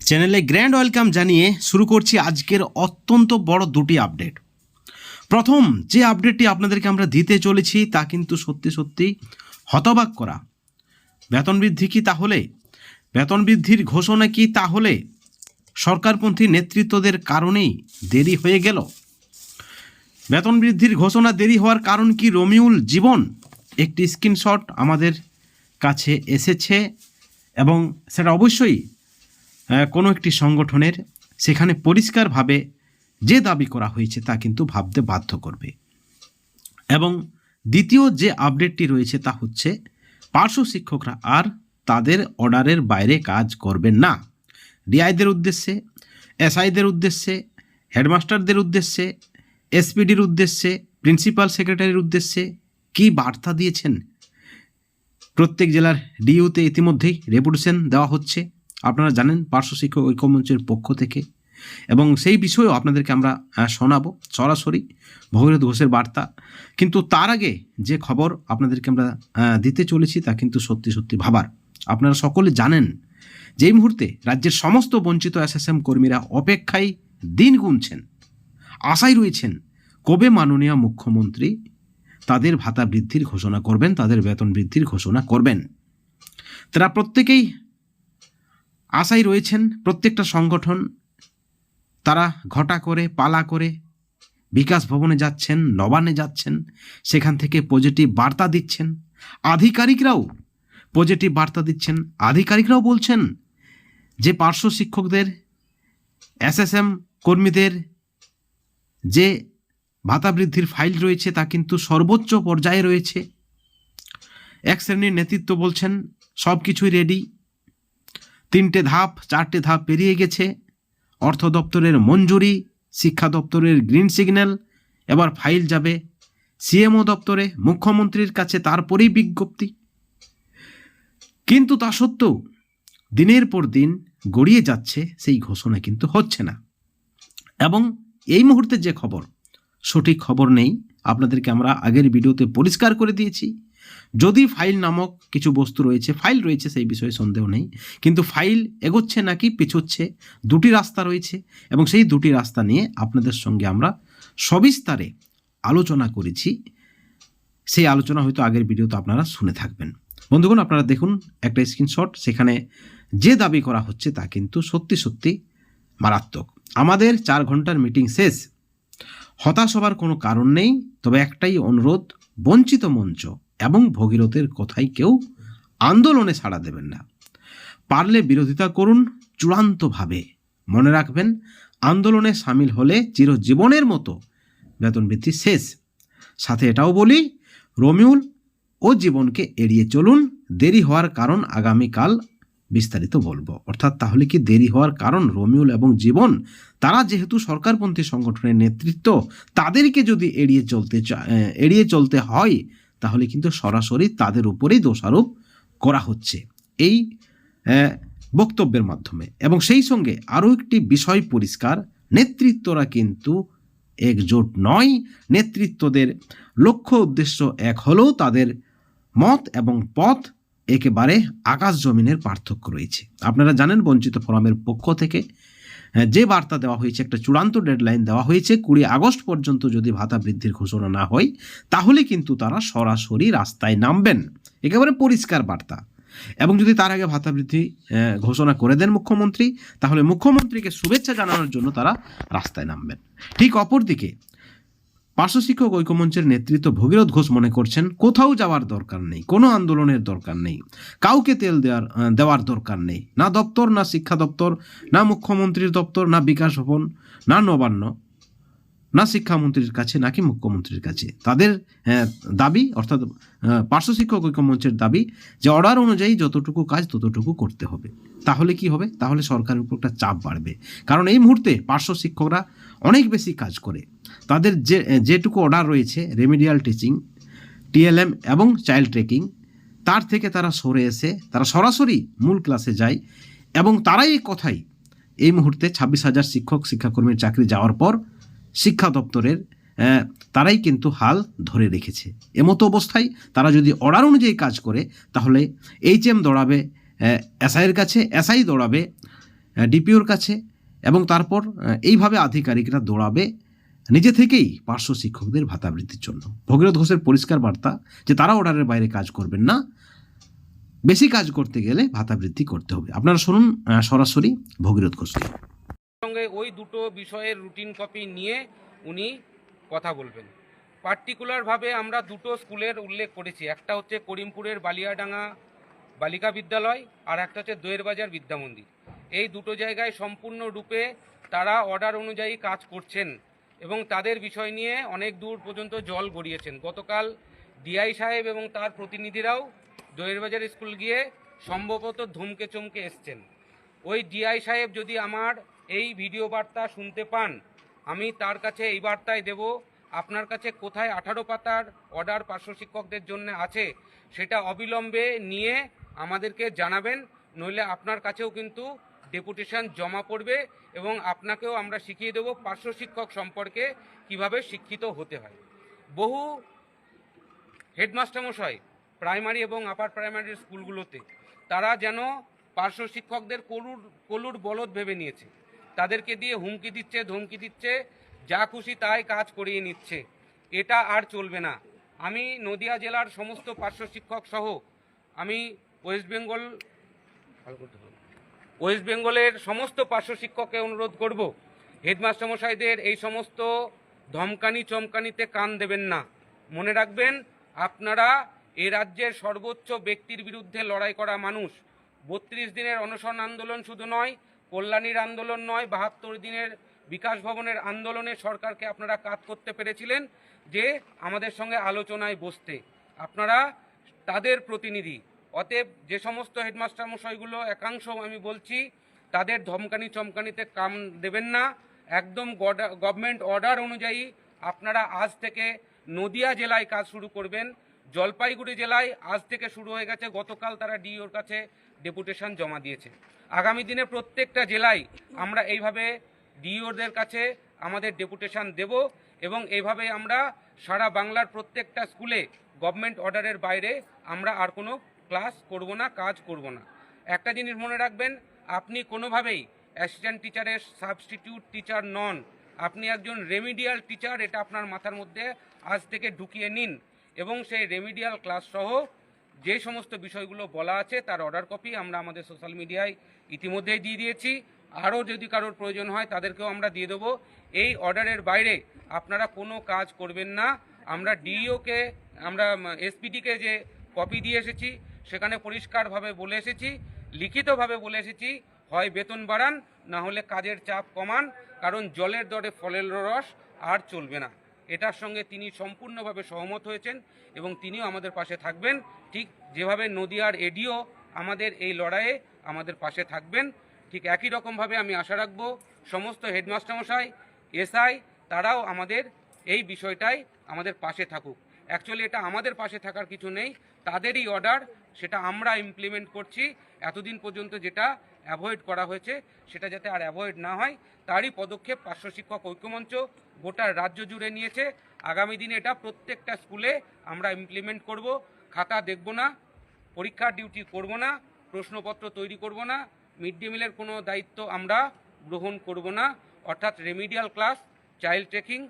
চ্যানেলে grand welcome জানিয়ে শুরু করছি আজকের অত্যন্ত বড় দুটি আপডেট। প্রথম, যে আপডেটটি আপনাদেরকে আমরা দিতে চলেছি তা কিন্তু সত্যি সত্যি হতবাক করা। বেতন বৃদ্ধি কি তাহলে? বেতন বৃদ্ধির ঘোষণা কি তাহলে? সরকারপন্থী নেতৃত্বদের কারণেই দেরি হয়ে গেল। বেতন বৃদ্ধির ঘোষণা দেরি হওয়ার কারণ কি রমিউল জীবন? একটি স্ক্রিনশট আমাদের কাছে এসেছে এবং সেটা অবশ্যই কোনো একটি সংগঠনের সেখানে পরিষ্কারভাবে যে দাবি করা হয়েছে তা কিন্তু ভাবতে বাধ্য করবে। এবং দ্বিতীয় যে আপডেটটি রয়েছে তা হচ্ছে, পার্শ্ব শিক্ষকরা আর তাদের অর্ডারের বাইরে কাজ করবেন না। ডিআইদের উদ্দেশ্যে, এসআইদের উদ্দেশ্যে, হেডমাস্টারদের উদ্দেশ্যে, এসপিডির উদ্দেশ্যে, প্রিন্সিপাল সেক্রেটারির উদ্দেশ্যে কি বার্তা দিয়েছেন? প্রত্যেক জেলার ডিইউতে ইতিমধ্যেই রেপুটেশন দেওয়া হচ্ছে। আপনারা জানেন পার্শ্ব শিক্ষক ঐক্যমঞ্চের পক্ষ থেকে। এবং সেই বিষয়েও আপনাদেরকে আমরা শোনাবো সরাসরি ভগীরথ ঘোষের বার্তা। কিন্তু তার আগে যে খবর আপনাদেরকে আমরা দিতে চলেছি তা কিন্তু সত্যি সত্যি ভাবার। আপনারা সকলে জানেন যেই মুহূর্তে রাজ্যের সমস্ত বঞ্চিত এসএসএম কর্মীরা অপেক্ষায় দিন গুনছেন। আশায় রয়েছেন কবে মাননীয় মুখ্যমন্ত্রী তাদের ভাতা বৃদ্ধির ঘোষণা করবেন, তাদের বেতন বৃদ্ধির ঘোষণা করবেন। তারা প্রত্যেকেই আশায় রয়েছেন প্রত্যেকটা সংগঠন। তারা ঘটা করে, পালা করে বিকাশ ভবনে যাচ্ছেন নবানে যাচ্ছেন, সেখান থেকে পজিটিভ বার্তা দিচ্ছেন। আধিকারিকরাও পজিটিভ বার্তা দিচ্ছেন। আধিকারিকরাও বলছেন যে পার্শ্ব শিক্ষকদের, এসএসএম কর্মীদের যে ভাতা বৃদ্ধির ফাইল রয়েছে তা কিন্তু সর্বোচ্চ পর্যায়ে রয়েছে। এক শ্রেণির নেতৃত্ব বলছেন সব কিছুই রেডি তিনটে ধাপ, চারটে ধাপ পেরিয়ে গেছে। অর্থ দপ্তরের মঞ্জুরি, শিক্ষা দপ্তরের গ্রিন সিগন্যাল, এবার ফাইল যাবে সিএমও দপ্তরে, মুখ্যমন্ত্রীর কাছে তারপরেই বিজ্ঞপ্তি। কিন্তু তা সত্ত্বেও দিনের পর দিন গড়িয়ে যাচ্ছে সেই ঘোষণা কিন্তু হচ্ছে না। এবং এই মুহূর্তে যে খবর, সঠিক খবর নেই, আপনাদেরকে আমরা আগের ভিডিওতে পরিষ্কার করে দিয়েছি। যদি ফাইল নামক কিছু বস্তু রয়েছে, ফাইল রয়েছে সেই বিষয়ে সন্দেহ নেই, কিন্তু ফাইল এগোচ্ছে নাকি পিছোচ্ছে, দুটি রাস্তা রয়েছে এবং সেই দুটি রাস্তা নিয়ে আপনাদের সঙ্গে আমরা সবিস্তারে আলোচনা করেছি। সেই আলোচনা হয়তো আগের ভিডিওতে আপনারা শুনে থাকবেন। বন্ধুগণ, আপনারা দেখুন একটা স্ক্রিনশট সেখানে যে দাবি করা হচ্ছে তা কিন্তু সত্যি সত্যি মারাত্মক। আমাদের চার ঘণ্টার মিটিং শেষ। হতাশ হবার কোনো কারণ নেই, তবে একটাই অনুরোধ, বঞ্চিত মঞ্চ এবং ভগীরথের কথাই কেউ আন্দোলনে সাড়া দেবেন না। পারলে বিরোধিতা করুন চূড়ান্তভাবে। মনে রাখবেন, আন্দোলনে সামিল হলে চিরজীবনের মতো বেতন বৃদ্ধি শেষ। সাথে এটাও বলি, রমিউল ও জীবনকে এড়িয়ে চলুন, দেরি হওয়ার কারণ আগামীকাল বিস্তারিত বলব। অর্থাৎ তাহলে কি দেরি হওয়ার কারণ রমিউল এবং জীবন? তারা যেহেতু সরকারপন্থী সংগঠনের নেতৃত্ব, তাদেরকে যদি এড়িয়ে চলতে এড়িয়ে চলতে হয় তাহলে কিন্তু সরাসরি তাদের উপরেই দোষারোপ করা হচ্ছে। এই বক্তব্যের মাধ্যমে। এবং সেই সঙ্গে আরও একটি বিষয় পরিষ্কার, নেতৃত্বরা কিন্তু একজোট নয়। নেতৃত্বদের লক্ষ্য উদ্দেশ্য এক হলেও তাদের মত এবং পথ একেবারে আকাশ জমিনের পার্থক্য রয়েছে। আপনারা জানেন বঞ্চিত ফোরামের পক্ষ থেকে যে বার্তা দেওয়া হয়েছে, একটা চূড়ান্ত ডেডলাইন দেওয়া হয়েছে, কুড়ি আগস্ট পর্যন্ত যদি ভাতা বৃদ্ধির ঘোষণা না হয়, তাহলে কিন্তু তারা সরাসরি রাস্তায় নামবেন। একেবারে পরিষ্কার বার্তা। এবং যদি তার আগে ভাতা বৃদ্ধি ঘোষণা করে দেন মুখ্যমন্ত্রী, তাহলে মুখ্যমন্ত্রীকে শুভেচ্ছা জানানোর জন্য তারা রাস্তায় নামবেন। ঠিক অপরদিকে পার্শ্ব শিক্ষক ঐক্যমঞ্চের নেতৃত্ব ভগীরথ ঘোষ মনে করছেন, কোথাও যাওয়ার দরকার নেই, কোনো আন্দোলনের দরকার নেই, কাউকে তেল দেওয়ার দেওয়ার দরকার নেই, না দপ্তর, না শিক্ষা দপ্তর, না মুখ্যমন্ত্রীর দপ্তর, না বিকাশ ভবন, না নবান্ন, না শিক্ষামন্ত্রীর কাছে, নাকি মুখ্যমন্ত্রীর কাছে। তাদের দাবি, অর্থাৎ পার্শ্ব শিক্ষক ঐক্যমঞ্চের দাবি, যে অর্ডার অনুযায়ী যতটুকু কাজ ততটুকু করতে হবে। তাহলে কি হবে? তাহলে সরকারের উপর একটা চাপ বাড়বে। কারণ এই মুহূর্তে পার্শ্ব শিক্ষকরা অনেক বেশি কাজ করে। তাদের যে যেটুকু অর্ডার রয়েছে রেমিডিয়াল টিচিং টিএলএম এবং চাইল্ড ট্রেকিং তার থেকে তারা সরে এসে, তারা সরাসরি মূল ক্লাসে যায় এবং তারাই এই কথাই এই মুহূর্তে ছাব্বিশ হাজার শিক্ষক, শিক্ষাকর্মীর চাকরি যাওয়ার পর শিক্ষা দপ্তরের তারাই কিন্তু হাল ধরে রেখেছে। এমতো অবস্থায় তারা যদি অর্ডার অনুযায়ী কাজ করে, তাহলে এইচ এম দৌড়াবে এসআইয়ের কাছে এসআই দৌড়াবে ডিপিওর কাছে এবং তারপর এইভাবে আধিকারিকরা দৌড়াবে নিজে থেকেই পার্শ্ব শিক্ষকদের ভাতা বৃদ্ধির জন্য। ভগীরথ ঘোষের পরিষ্কার বার্তা যে তারা অর্ডারের বাইরে কাজ করবেন না, বেশি কাজ করতে গেলে ভাতা বৃদ্ধি করতে হবে। আপনারা শুনুন সরাসরি ভগীরথ ঘোষকে সঙ্গে ওই দুটো বিষয়ের রুটিন কপি নিয়ে উনি কথা বলবেন। পার্টিকুলারভাবে আমরা দুটো স্কুলের উল্লেখ করেছি। একটা হচ্ছে করিমপুরের বালিয়াডাঙ্গা বালিকা বিদ্যালয় আর একটা হচ্ছে দোয়ের বাজার বিদ্যামন্দির এই দুটো জায়গায় সম্পূর্ণরূপে তারা অর্ডার অনুযায়ী কাজ করছেন। এবং তাদের বিষয় নিয়ে অনেক দূর পর্যন্ত জল গড়িয়েছেন। গতকাল ডিআই সাহেব এবং তার প্রতিনিধিরাও দোয়ের বাজার স্কুল গিয়ে সম্ভবত ধমকে চমকে এসছেন। ওই ডিআই সাহেব যদি আমার এই ভিডিও বার্তা শুনতে পান, আমি তার কাছে এই বার্তায় দেব, আপনার কাছে কোথায় আঠারো পাতার অর্ডার পার্শ্ব শিক্ষকদের জন্য আছে সেটা অবিলম্বে নিয়ে আমাদেরকে জানাবেন, নইলে আপনার কাছেও কিন্তু ডেপুটেশন জমা পড়বে এবং আপনাকেও আমরা শিখিয়ে দেব পার্শ্ব শিক্ষক সম্পর্কে কীভাবে শিক্ষিত হতে হয়। বহু হেডমাস্টার মশাই প্রাইমারি এবং আপার প্রাইমারি স্কুলগুলোতে তারা যেন পার্শ্ব শিক্ষকদের কলুর কলুর বলদ ভেবে নিয়েছে। তাদেরকে দিয়ে হুমকি দিচ্ছে, ধমকি দিচ্ছে, যা খুশি তাই কাজ করিয়ে নিচ্ছে। এটা আর চলবে না। আমি নদিয়া জেলার সমস্ত পার্শ্ব শিক্ষক সহ আমি ওয়েস্ট বেঙ্গল ওয়েস্ট বেঙ্গলের সমস্ত পার্শ্ব শিক্ষককে অনুরোধ করব হেডমাস্টার মশাইদের এই সমস্ত ধমকানি চমকানিতে কান দেবেন না। মনে রাখবেন, আপনারা এ রাজ্যের সর্বোচ্চ ব্যক্তির বিরুদ্ধে লড়াই করা মানুষ। বত্রিশ দিনের অনশন আন্দোলন শুধু নয়, কল্যাণীর আন্দোলন নয়, বাহাত্তর দিনের বিকাশ ভবনের আন্দোলনে সরকারকে আপনারা কাজ করতে পেরেছিলেন যে আমাদের সঙ্গে আলোচনায় বসতে। আপনারা তাদের প্রতিনিধি। অতএব যে সমস্ত হেডমাস্টার মশাইগুলো একাংশ আমি বলছি, তাদের ধমকানি চমকানিতে কাম দেবেন না। একদম গভর্নমেন্ট অর্ডার অনুযায়ী আপনারা আজ থেকে নদিয়া জেলায় কাজ শুরু করবেন। জলপাইগুড়ি জেলায় আজ থেকে শুরু হয়ে গেছে। গতকাল তারা ডিওর কাছে ডেপুটেশন জমা দিয়েছে। আগামী দিনে প্রত্যেকটা জেলায় আমরা এইভাবে ডিওদের কাছে আমাদের ডেপুটেশন দেব এবং এইভাবে আমরা সারা বাংলার প্রত্যেকটা স্কুলে গভর্নমেন্ট অর্ডারের বাইরে আমরা আর কোনো ক্লাস করব না, কাজ করব না। একটা জিনিস মনে রাখবেন, আপনি কোনোভাবেই অ্যাসিস্ট্যান্ট টিচারের সাবস্টিটিউট টিচার নন। আপনি একজন রেমিডিয়াল টিচার এটা আপনার মাথার মধ্যে আজ থেকে ঢুকিয়ে নিন এবং সেই রেমিডিয়াল ক্লাস সহ যে সমস্ত বিষয়গুলো বলা আছে, তার অর্ডার কপি আমরা আমাদের সোশ্যাল মিডিয়ায় ইতিমধ্যেই দিয়ে দিয়েছি। আরও যদি কারোর প্রয়োজন হয়, তাদেরকেও আমরা দিয়ে দেবো। এই অর্ডারের বাইরে আপনারা কোনো কাজ করবেন না। আমরা ডিইওকে আমরা এসপিডিকে যে কপি দিয়ে এসেছি সেখানে পরিষ্কারভাবে বলে এসেছি, লিখিতভাবে বলে এসেছি, হয় বেতন বাড়ান, না হলে কাজের চাপ কমান, কারণ জলের দরে ফলের রস আর চলবে না। এটার সঙ্গে তিনি সম্পূর্ণভাবে সহমত হয়েছেন এবং তিনিও আমাদের পাশে থাকবেন। ঠিক যেভাবে নদিয়ার এডিও আমাদের এই লড়াইয়ে আমাদের পাশে থাকবেন, ঠিক একই রকমভাবে আমি আশা রাখব সমস্ত হেডমাস্টার মশাই এসআই তারাও আমাদের এই বিষয়টাই আমাদের পাশে থাকুক। অ্যাকচুয়ালি এটা আমাদের পাশে থাকার কিছু নেই, তাদেরই অর্ডার সেটা আমরা ইমপ্লিমেন্ট করছি, এতদিন পর্যন্ত যেটা অ্যাভয়েড করা হয়েছে, সেটা যাতে আর অ্যাভয়েড না হয়, তারই পদক্ষেপ পার্শ্ব শিক্ষক ঐক্যমঞ্চ গোটা রাজ্য জুড়ে নিয়েছে। আগামী দিনে এটা প্রত্যেকটা স্কুলে আমরা ইমপ্লিমেন্ট করব। খাতা দেখব না, পরীক্ষার ডিউটি করব না, প্রশ্নপত্র তৈরি করব না মিড ডে মিলের কোনো দায়িত্ব আমরা গ্রহণ করব না, অর্থাৎ রেমিডিয়াল ক্লাস চাইল্ড ট্রেকিং